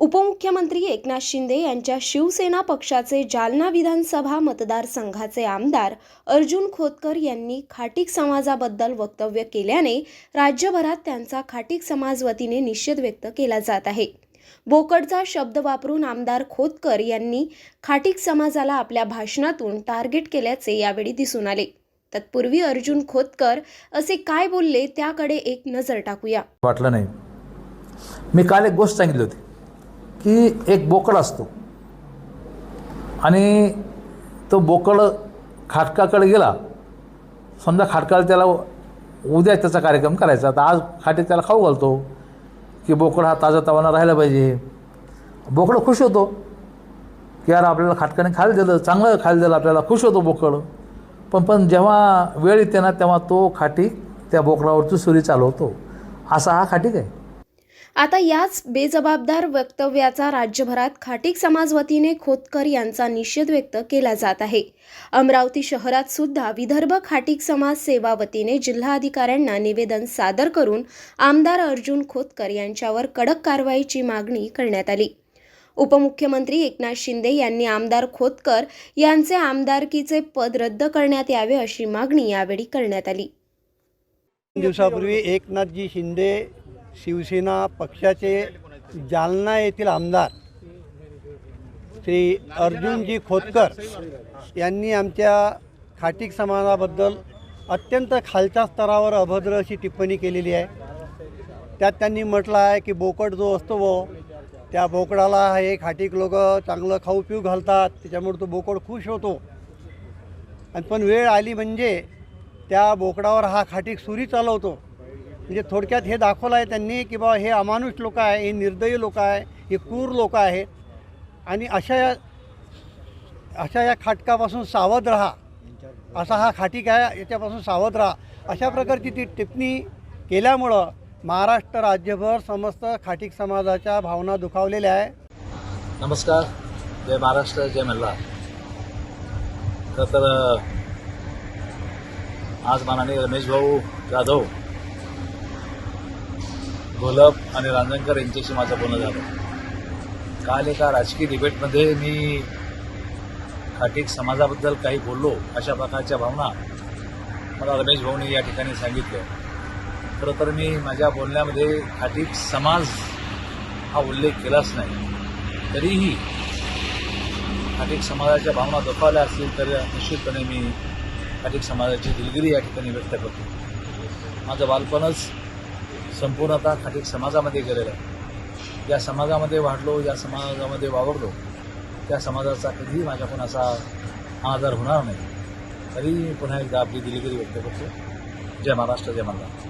उपमुख्यमंत्री एकनाथ शिंदे यांच्या शिवसेना पक्षाचे जालना विधानसभा मतदारसंघाचे आमदार अर्जुन खोतकर यांनी खाटीक समाजाबद्दल वक्तव्य केल्याने राज्यभरात त्यांचा खाटीक समाज वतीने निषेध व्यक्त केला जात आहे. बोकडचा शब्द वापरून आमदार खोतकर यांनी खाटीक समाजाला आपल्या भाषणातून टार्गेट केल्याचे यावेळी दिसून आले. तत्पूर्वी अर्जुन खोतकर असे काय बोलले त्याकडे एक नजर टाकूया. वाटलं नाही. मी काल एक गोष्ट सांगितली होती. की एक बोकड असतो. आणि तो बोकड खाटकाकडे गेला. समजा खाटकाला त्याला उद्या त्याचा कार्यक्रम करायचा. तर आज खाटी त्याला खाऊ घालतो. की बोकड हा ताजा तवाना राहायला पाहिजे. बोकडं खुश होतो. की यार आपल्याला खाटकाने खायला दिलं. चांगलं खायला दिलं. आपल्याला खुश होतो बोकड. पण पण जेव्हा वेळ येते ना तेव्हा तो खाटी त्या बोकडावरची सुरी चालवतो. असा हा खाटीक आहे आता याच बेजबाबदार वक्तव्याचा राज्यभरात खाटीक समाज वतीने खोतकर यांचा निषेध व्यक्त केला जात आहे. अमरावती शहरात सुद्धा विदर्भ खाटीक समाज सेवा वतीने जिल्हाधिकाऱ्यांना निवेदन सादर करून आमदार अर्जुन खोतकर यांच्यावर कडक कारवाईची मागणी करण्यात आली. उपमुख्यमंत्री एकनाथ शिंदे यांनी आमदार खोतकर यांचे आमदारकीचे पद रद्द करण्यात यावे अशी मागणी यावेळी करण्यात आली. दिवसापूर्वी एकनाथजी शिंदे शिवसेना पक्षाचे जालना येथील आमदार श्री अर्जुनजी खोतकर यांनी आमच्या खाटीक समाजाबद्दल अत्यंत खालच्या स्तरावर अभद्र अशी टिप्पणी केलेली आहे. त्यात त्यांनी म्हटलं आहे की बोकड जो असतो वो त्या बोकडाला हे खाटीक लोक चांगलं खाऊ पिऊ घालतात त्याच्यामुळे तो बोकड खुश होतो. आणि पण वेळ आली म्हणजे त्या बोकडावर हा खाटीक सुरी चालवतो. म्हणजे थोडक्यात हे दाखवलं आहे त्यांनी की बाबा हे अमानुष लोक आहे हे निर्दयी लोक आहे हे क्रूर लोक आहेत आणि अशा या अशा या खाटकापासून सावध राहा. असा हा खाटीक आहे याच्यापासून सावध राहा. अशा प्रकारची ती टिप्पणी केल्यामुळं महाराष्ट्र राज्यभर समस्त खाटीक समाजाच्या भावना दुखावलेल्या आहे. नमस्कार. जय महाराष्ट्र जय मल्ला तर आज मानाने रमेश भाऊ जाधव घोलप आणि रांजणकर यांच्याशी माझं बोलणं झालं. काल एका राजकीय डिबेटमध्ये मी खाटीक समाजाबद्दल काही बोललो अशा प्रकारच्या भावना मला रमेश भाऊनी या ठिकाणी सांगितलं खरं तर मी माझ्या बोलण्यामध्ये खाटीक समाज हा उल्लेख केलाच नाही. तरीही खाटीक समाजाच्या भावना दुखावल्या असतील तर निश्चितपणे मी खाटीक समाजाची दिलगिरी या ठिकाणी व्यक्त करतो. माझं बालपणच संपूर्णतः खाटीक समाजामध्ये गेलेलं आहे. या समाजामध्ये वाढलो या समाजामध्ये वावरलो त्या समाजाचा कधीही माझ्याकडून असा आजार होणार नाही. तरी मी पुन्हा एकदा आपली दिलगिरी व्यक्त करतो. जय महाराष्ट्र जय महाराष्ट्र